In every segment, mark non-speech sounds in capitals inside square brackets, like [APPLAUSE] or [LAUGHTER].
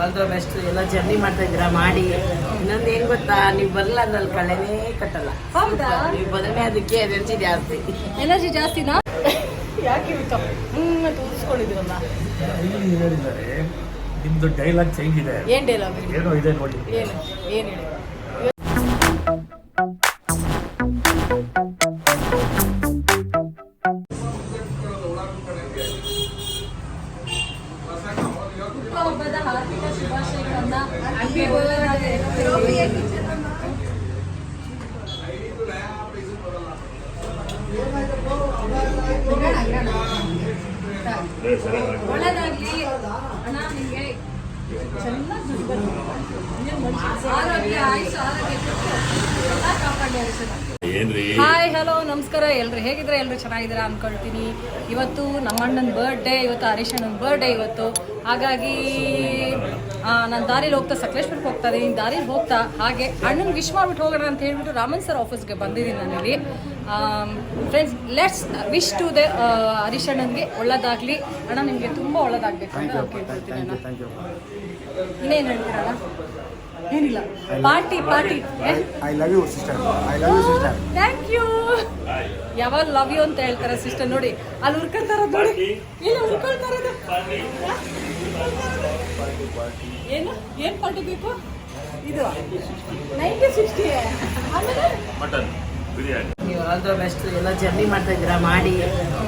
All the best ಎಲ್ಲ journey ಮಾಡ್ತಾ ಇದ್ದೀರಾ ಮಾಡಿ. ಇನ್ನೊಂದು ಏನು ಗೊತ್ತಾ ನೀವು ಬರಲ್ಲ ಅಂದ್ರೆ ಕಳೆನೇ ಕಟ್ಟಲ್ಲ. ಹೌದಾ? ನೀವು ಬಂದ್ರೆ ಅದಕ್ಕೆ ಎನರ್ಜಿ ಜಾಸ್ತಿ. ಎನರ್ಜಿ ಜಾಸ್ತಿನಾ? ಯಾಕೆ ಹ್ಮ್ ತೋರಿಸ್ಕೊಂಡಿದ್ರಲ್ಲ ಇಲ್ಲಿ ಹೇಳಿದ್ದಾರೆ ನಿಮ್ದು ಡೈಲಾಗ್ ಚೇಂಜ್ ಇದೆ ಏನ್ ಡೈಲಾಗ್ ಏನೋ ಇದೆ ನೋಡಿ. ಏನು ಏನು ಹೇಳಿ ಒಳ್ಳೆದಾಗ್ಲಿ. ಅಣ್ಣ ನಿಮಗೆ ಚೆನ್ನಾಗಿ ದುಡ್ಡು ಆರೋಗ್ಯ ಆಯುಷ್ ಆರೋಗ್ಯ. ಎಲ್ಲ ಕಾಪಾಡಿ ಏನ್ರಿ ಹಾಯ್ ಹಲೋ ನಮಸ್ಕಾರ. ಎಲ್ರು ಹೇಗಿದ್ರೆ ಎಲ್ಲರೂ ಚೆನ್ನಾಗಿದ್ದೀರಾ ಅನ್ಕೊಳ್ತೀನಿ. ಇವತ್ತು ನಮ್ಮ ಅಣ್ಣನ ಬರ್ಡೇ ಇವತ್ತು ಹರೀಶ್ ಅಣ್ಣನ ಬರ್ಡೇ ಇವತ್ತು. ಹಾಗಾಗಿ ನಾನು ದಾರಿಲಿ ಹೋಗ್ತಾ ಸಕಲೇಶ್ವರಕ್ಕೆ ಹೋಗ್ತಾ ಇದ್ದೀನಿ ದಾರಿಲಿ ಹೋಗ್ತಾ ಹಾಗೆ ಅಣ್ಣನ ವಿಶ್ ಮಾಡ್ಬಿಟ್ಟು ಹೋಗೋಣ ಅಂತ ಹೇಳ್ಬಿಟ್ಟು ರಾಮನ್ ಸರ್ ಆಫೀಸ್ಗೆ ಬಂದಿದ್ದೀನಿ ನಾನಿಲ್ಲಿ. Friends let's wish to the Harish ಅಣ್ಣನಿಗೆ ಒಳ್ಳೇದಾಗಲಿ. ಅಣ್ಣ ನಿಮಗೆ ತುಂಬ ಒಳ್ಳೇದಾಗಬೇಕು ಅಂತ ಕೇಳ್ಕೊಳ್ತೀನಿ ಅಣ್ಣ. ಇನ್ನೇನು ಹೇಳ್ತೀರಣ್ಣ? ಏನಿಲ್ಲ. Party party. I love you sister I love you sister thank you ಯಾವಾಗ ಲವ್ ಯು ಅಂತ ಹೇಳ್ತಾರೆ ಸಿಸ್ಟರ್ ನೋಡಿ ಅಲ್ಲಿ ಉರ್ಕೊಂತಾರ ನೋಡಿ. ಇಲ್ಲ ಉರ್ಕೊಳ್ತಾರ ಏನು? ಏನು ಪಾರ್ಟಿ ಬೇಕು? ಇದು. Ninety sixty. ಆಮೇಲೆ? ಮಟನ್. ಬಿರಿಯಾನಿ. ನೀವು ಆಲ್ ದ ಬೆಸ್ಟ್ ಎಲ್ಲ ಜರ್ನಿ ಮಾಡ್ತಾ ಇದ್ದೀರಾ ಮಾಡಿ.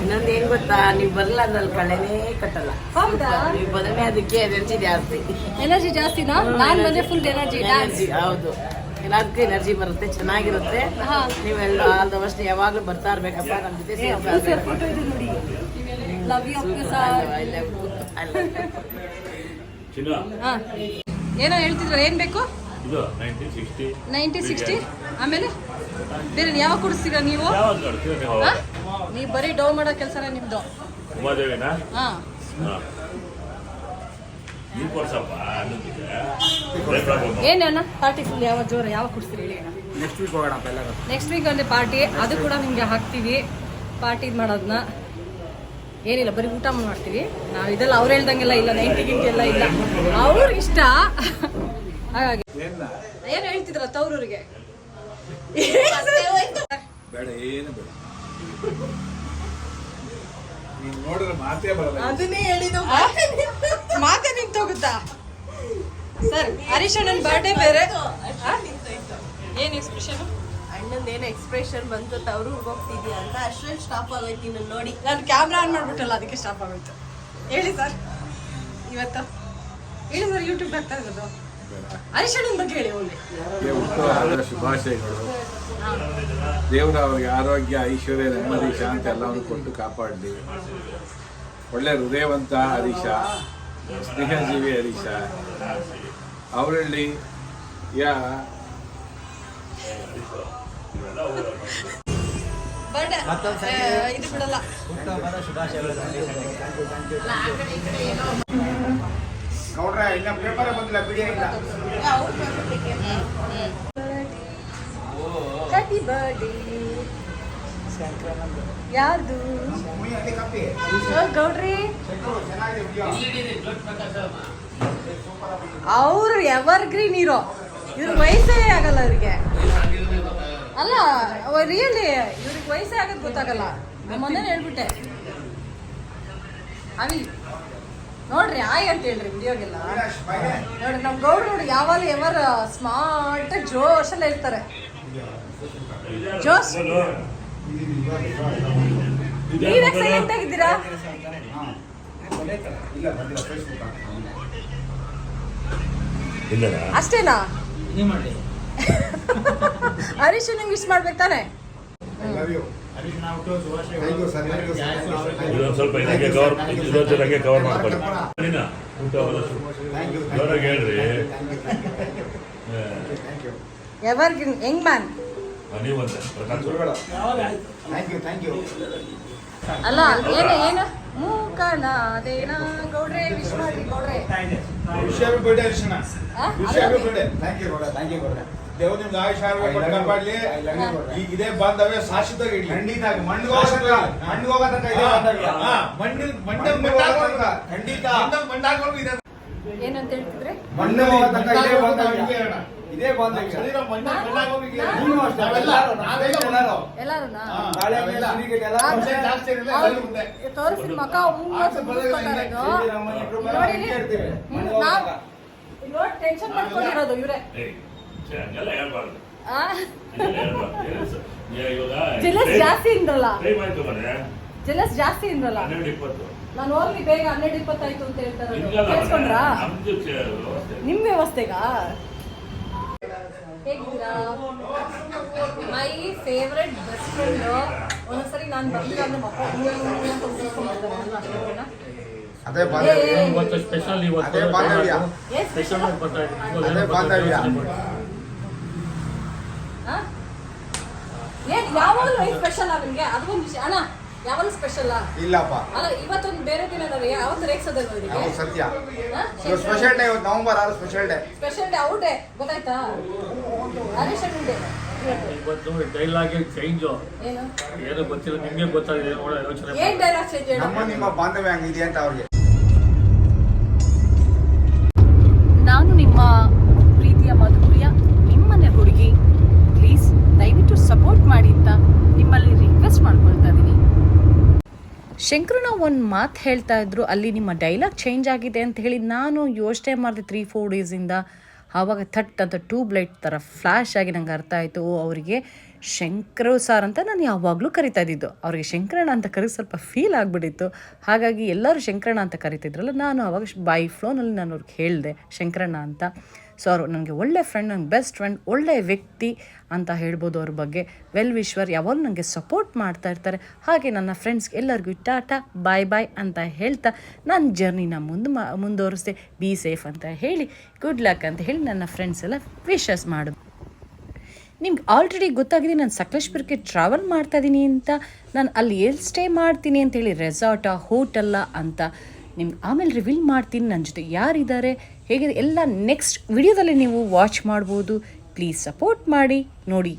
ಇನ್ನೊಂದು ಏನು ಗೊತ್ತಾ ನೀವು ಬರಲ್ಲ ಅಂದ್ರೆ ಕಳೆನೇ ಕಟ್ಟಲ್ಲ. ಹೌದಾ? ನೀವು ಬದನೆ ಅದಕ್ಕೆ ಎನರ್ಜಿ ಜಾಸ್ತಿ. ಎನರ್ಜಿ ಜಾಸ್ತಿನಾ? ನಾನ್ ಬಂದ್ರೆ ಫುಲ್ ಎನರ್ಜಿ ಎನರ್ಜಿ ಹೌದು. ಎಲ್ಲದಕ್ಕೂ ಎನರ್ಜಿ ಬರುತ್ತೆ ಚೆನ್ನಾಗಿರುತ್ತೆ. ನೀವೆಲ್ಲ ಆಲ್ ದ ಬೆಸ್ಟ್ ಯಾವಾಗಲೂ ಬರ್ತಾ ಇರ್ಬೇಕಪ್ಪ ನಮ್ಮ ಜೊತೆ ಸೇರ್ತಾ ಇರ್ಬೇಕು. ಫೋಟೋ ಇದೆ ನೋಡಿ. ಲವ್ ಯು ಏನೋ ಹೇಳ್ತಿದ್ರ ಏನ್ ಬೇಕು? ಇದು ನೈನ್ಟೀನ್ ಸಿಕ್ಸ್ಟಿ ನೈಂಟಿ ಸಿಕ್ಸ್ಟಿ ಆಮೇಲೆ? ಬೇರೆ ಯಾವಾಗ ಕೊಡಿಸ್ತೀರಾ ನೀವು? ಯಾವಾಗ ನೋಡ್ತೀವಿ ನೀವು? ಹಾ? ನೀವು ಬರೀ ಡೌ ಮಾಡೋ ಕೆಲಸನೇ ನಿಮ್ದು. ಉಮಾದೇವಿನಾ ಹಾ. ಹಾ. ಕೊಡ್ಸಪ್ಪ ಏನ್ ಅಣ್ಣ ಪಾರ್ಟಿ ಫುಲ್ ಯಾವ ಜೋರ ಯಾವ ಕೊಡ್ತೀರಿ ಹೇಳಿ ಅಣ್ಣ ನೆಕ್ಸ್ಟ್ ವೀಕ್ ಹೋಗೋಣ ಅಪ್ಪ ಎಲ್ಲರೂ. ನೆಕ್ಸ್ಟ್ ವೀಕ್ ಅಂದ್ರೆ ಪಾರ್ಟಿ ಅದು ಕೂಡ ನಿಮ್ಗೆ ಹಾಕ್ತೀವಿ. ಪಾರ್ಟಿ ಮಾಡೋದನ್ನ ಏನಿಲ್ಲ ಬರೀ ಊಟ ಮಾಡ್ತೀವಿ. ನಾವು ಇದೆಲ್ಲ ಅವ್ರು ಹೇಳ್ದಂಗೆಲ್ಲ ಇಲ್ಲ ನೈಂಟಿ ಗಿಂಟಿ ಎಲ್ಲ ಇಲ್ಲ. ಅವ್ರ ಇಷ್ಟ ಹಾಗಾಗಿ. ಏನು? ಹೇಳ್ತಿದ್ರ ತವರೂರಿಗೆ? ಬೇಡ ಏನು ಬೇಡ. ನೀನ್ ನೋಡಿದ್ರೆ ಮಾತೇ ಬರಲ್ಲ. ಅದನ್ನೇ ಹೇಳಿದ್ದು. ಮಾತೆ ನಿಂತೋಗುತ್ತಾ? ಸರ್ ಹರೀಶ್ ಅಣ್ಣನ ಬರ್ಡೇ ಬೇರೆ. ಏನು ಏನ್ ಎಕ್ಸ್ಪ್ರೆಷನ್ ಅಣ್ಣಂದೇನೋ ಎಕ್ಸ್ಪ್ರೆಷನ್ ಬಂತು? ತವರು ಹೋಗ್ತಿದ್ಯಾ ಅಂತ ಅಷ್ಟ್ರಲ್ಲಿ ಸ್ಟಾಪ್ ಆಗೋಯ್ತು ನಿನ್ನ ನೋಡಿ. ನಾನು ಕ್ಯಾಮ್ರಾ ಆನ್ ಮಾಡ್ಬಿಟ್ಟಲ್ಲ ಅದಕ್ಕೆ ಸ್ಟಾಪ್ ಆಗೋಯ್ತು. ಹೇಳಿ ಸರ್. ಇವತ್ತು. ಹೇಳಿ ಸರ್ ಯೂಟ್ಯೂಬ್ ಬರ್ತಾ ಇರೋದು. ಹರೀಶ್ ಬಗ್ಗೆ ಹೇಳಿ ಏ ಹುಟ್ಟುಹಬ್ಬದ ಶುಭಾಶಯಗಳು. ದೇವರ ಅವರಿಗೆ ಆರೋಗ್ಯ ಐಶ್ವರ್ಯ ನೆಮ್ಮದಿ ಶಾಂತಿ ಎಲ್ಲವನ್ನು ಕೊಟ್ಟು ಕಾಪಾಡಲಿ. ಒಳ್ಳೆ ಹೃದಯವಂತ ಹರೀಶ ಸ್ನೇಹಜೀವಿ ಹರೀಶ. ಅವರಲ್ಲಿ ಯಾ ಇದು ಬಿಡಲ್ಲ. ಗೌಡ್ರ ಇನ್ನ ಪೇಪರ್ ಬಂದಿಲ್ಲ ಬಿಡಿ ಇಲ್ಲ ಹ್ಯಾಪಿ ಬರ್ಡೇ ಯಾರ್ದು? ಗೌಡ್ರಿ. ಅವ್ರು ಎವರ್ ಗ್ರೀನ್ ಇರೋ ಇವ್ರ ವಯಸ್ಸೇ ಆಗಲ್ಲ ಅವ್ರಿಗೆ. ಅಲ್ಲ ರಿಯಲಿ ಇವ್ರಿಗೆ ವಯಸ್ಸೇ ಆಗೋದು ಗೊತ್ತಾಗಲ್ಲ. ಮೊನ್ನೆ ಹೇಳ್ಬಿಟ್ಟೆ. ಅವಿ ನೋಡ್ರಿ ಆಯ್ ಅಂತ ಹೇಳ್ರಿ ವಿಡಿಯೋಗೆಲ್ಲ. ನೋಡ್ರಿ ನಮ್ ಗೌಡ್ರು ನೋಡಿ ಯಾವಾಗ ಎವರ್ ಸ್ಮಾರ್ಟ್ ಜೋಶಲ್ಲ ಇರ್ತಾರೆ. ಜೋಶ್. ನೀವೇ ಸೈಲೆಂಟ್ ಆಗಿದ್ದೀರಾ? ಅಷ್ಟೇನಾ? [LAUGHS] ಹರೀಶ್ ನಿಮ್ಗೆ ಇಷ್ಟ ಮಾಡ್ಬೇಕು ತಾನೆ? ಇದೊಂದು ಸ್ವಲ್ಪ ಇದಕ್ಕೆ ಕವರ್ ಇದೊಂದು ಜೊತೆಗೆ ಕವರ್ ಮಾಡ್ಕೊಳ್ಳಿ ಜೋರಾಗಿ ಹೇಳ್ರಿ ever young man ನೀವಂತೆ Prakash thank you thank you ಅಲ್ಲ ಏನು ಏನು ಮೂಕಣ ಅದೇನ ಗೌಡ್ರೆ ವಿಶ್ ಮಾಡ್ರಿ ಗೌಡ್ರೆ ವಿಷಯ birthday thank you Gowda thank you Gowda ದೇವ್ರು ನಿಮ್ಗೆ ಆಯುಷ್ ಆರೋಗ್ಯ ಕೊಟ್ಟು ಕಾಪಾಡ್ಲಿ. ಈಗ ಇದೇ ಬಂದವೆ ಶಾಶ್ವತವಾಗಿ ಇಡ್ಲಿ. ಖಂಡಿತ ಮಣ್ಣಿಗೆ ಇದೆ ಮಣ್ಣಿನ ಮಣ್ಣಿನ ಖಂಡಿತ. ಇದೆ. ಏನಂತ ಹೇಳ್ತಿದ್ರೆ? ತನಕ ಇದೇ ಇದೇ ಶರೀರ ನೀನು ಅಷ್ಟೇ ಎಲ್ಲರೂ. ನಾವೆಲ್ಲ ಎಲ್ಲ ಜಾಸ್ತಿ ಮುಂದೆ ತೋರಿಸಿ ಮಕ. ನೋಡಿ ಟೆನ್ಷನ್ ಮಾಡ್ಕೊಂಡಿರೋದು ಇವ್ರೆ. ಜೆಲಸ್ ಜಾಸ್ತಿ ಇಂದ್ರಲ್ಲ ಜೆಲಸ್ ಜಾಸ್ತಿ ಇಂದ್ರಲ್ಲ ನಾನು ಹೋಗ್ಲಿ ಬೇಗ ಹನ್ನೆರಡು ಇಪ್ಪತ್ತಾಯ್ತು ಅಂತ ಹೇಳ್ತಾರೆ. ಕೇಳಿಸ್ಕೊಂಡ್ರಾ. ನಿಮ್ ವ್ಯವಸ್ಥೆಗಾ? ಹೇಗಿದ್ದೀರಾ? My favourite best friend. ಒಂದೊಂದ್ಸರಿ ನಾನು ಬರ್ಲಿಲ್ಲ ಅಂದ್ರೆ ಮಕ್ಕಳು ಬಾಂಧವ್ಯ. ಸ್ಪೆಷಲ್ ಇವತ್ತು ಅದೇ ಬಾಂಧವ್ಯ. ಸ್ಪೆಷಲ್ ಸ್ಪೆಷಲ್ ಅದೇ ಬಾಂಧವ್ಯ. ಏನ್ ಯಾವಾಗಲೂ ಸ್ಪೆಷಲ್ ನಿಮಗೆ? ಅದೊಂದು ವಿಷಯ. ಅಣ್ಣ ಯಾವಾಗಲೂ ಸ್ಪೆಷಲ್ ಇಲ್ಲಪ್ಪ. ಅಲ್ಲ ಇವತ್ತೊಂದು ಬೇರೆ ದಿನ ಅದಾವೆ ಯಾವತ್ತು ರೇಗ್ಸೋದಲ್ವ ನಾವು ಸತ್ಯ ಸ್ಪೆಷಲ್ ಡೇ ಇವತ್ತು ನವಂಬರ್ ಆರು ಸ್ಪೆಷಲ್ ಡೇ ಸ್ಪೆಷಲ್ ಡೇ ಔಟೇ ಗೊತ್ತಾಯ್ತಾ? ಹರೀಶ್ ಡೇ ಇವತ್ತು ಡೈಲಾಗ್ ಚೇಂಜ್ ಏನು? ಏನು ಗೊತ್ತಿಲ್ಲ ನಿಮಗೆ ಗೊತ್ತಾಗಿದೆ ನೋಡ ಯೋಚನೆ ಏನ್ ಡೈಲಾಗ್ ಚೇಂಜ್ ಹೇಳು? ನಮ್ಮ ನಿಮ್ಮ ಬಾಂಧವ್ಯ ಹಂಗಿದೆ ಅಂತ ಅವ್ರಿಗೆ. ನಾನು ನಿಮ್ಮ ಸಪೋರ್ಟ್ ಮಾಡಿ ಅಂತ ನಿಮ್ಮಲ್ಲಿ ರಿಕ್ವೆಸ್ಟ್ ಮಾಡ್ಕೊಳ್ತಾ ಇದ್ದೀನಿ ಶಂಕರನ ಒಂದು ಮಾತು ಹೇಳ್ತಾ ಇದ್ರು, ಅಲ್ಲಿ ನಿಮ್ಮ ಡೈಲಾಗ್ ಚೇಂಜ್ ಆಗಿದೆ ಅಂತ ಹೇಳಿ ನಾನು ಯೋಚನೆ ಮಾಡಿದೆ ತ್ರೀ ಫೋರ್ ಡೇಸಿಂದ ಆವಾಗ ಥಟ್ ಅಂತ ಟ್ಯೂಬ್ ಲೈಟ್ ಥರ ಫ್ಲ್ಯಾಶ್ ಆಗಿ ನಂಗೆ ಅರ್ಥ ಆಯಿತು ಅವರಿಗೆ ಶಂಕರ ಸಾರ್ ಅಂತ ನಾನು ಯಾವಾಗಲೂ ಕರಿತಾ ಇದ್ದಿದ್ದು. ಅವರಿಗೆ ಶಂಕರಣ್ಣ ಅಂತ ಕರಿ ಸ್ವಲ್ಪ ಫೀಲ್ ಆಗಿಬಿಟ್ಟಿತ್ತು. ಹಾಗಾಗಿ ಎಲ್ಲರೂ ಶಂಕರಣ್ಣ ಅಂತ ಕರಿತಿದ್ರಲ್ಲ, ನಾನು ಆವಾಗ ಬೈ ಫ್ಲೋನಲ್ಲಿ ನಾನು ಅವ್ರಿಗೆ ಹೇಳಿದೆ, ಶಂಕರಣ್ಣ ಅಂತ. ಸೊ ಅವರು ನನಗೆ ಒಳ್ಳೆ ಫ್ರೆಂಡ್ ನನ್ನ ಬೆಸ್ಟ್ ಫ್ರೆಂಡ್ ಒಳ್ಳೆಯ ವ್ಯಕ್ತಿ ಅಂತ ಹೇಳ್ಬೋದು ಅವ್ರ ಬಗ್ಗೆ. ವೆಲ್ ವಿಶ್ವರ್ ಯಾವಾಗಲೂ ನನಗೆ ಸಪೋರ್ಟ್ ಮಾಡ್ತಾ ಇರ್ತಾರೆ. ಹಾಗೆ ನನ್ನ ಫ್ರೆಂಡ್ಸ್ಗೆ ಎಲ್ಲರಿಗೂ ಟಾಟಾ ಬಾಯ್ ಬಾಯ್ ಅಂತ ಹೇಳ್ತಾ ನನ್ನ ಜರ್ನಿನ ಮುಂದೆ ಮಾ, ಮುಂದುವರಿಸ್ದೆ. ಬಿ ಸೇಫ್ ಅಂತ ಹೇಳಿ ಗುಡ್ ಲಕ್ ಅಂತ ಹೇಳಿ ನನ್ನ ಫ್ರೆಂಡ್ಸ್ ಎಲ್ಲ ವಿಶಸ್ ಮಾಡು ನಿಮ್ಗೆ ಆಲ್ರೆಡಿ ಗೊತ್ತಾಗಿದೆ ನಾನು ಸಕಲೇಶ್ಪುರಕ್ಕೆ ಟ್ರಾವೆಲ್ ಮಾಡ್ತಾ ಇದ್ದೀನಿ ಅಂತ. ನಾನು ಅಲ್ಲಿ ಎಲ್ಲಿ ಸ್ಟೇ ಮಾಡ್ತೀನಿ ಅಂತೇಳಿ ರೆಸಾರ್ಟಾ ಹೋಟೆಲ್ಲ ಅಂತ ನಿಮ್ಗೆ ಆಮೇಲೆ ರಿವೀಲ್ ಮಾಡ್ತೀನಿ ನನ್ನ ಜೊತೆ. ಯಾರಿದ್ದಾರೆ? ಹೇಗಿದೆ ಎಲ್ಲ ನೆಕ್ಸ್ಟ್ ವಿಡಿಯೋದಲ್ಲಿ ನೀವು ವಾಚ್ ಮಾಡ್ಬೋದು ಪ್ಲೀಸ್ ಸಪೋರ್ಟ್ ಮಾಡಿ ನೋಡಿ.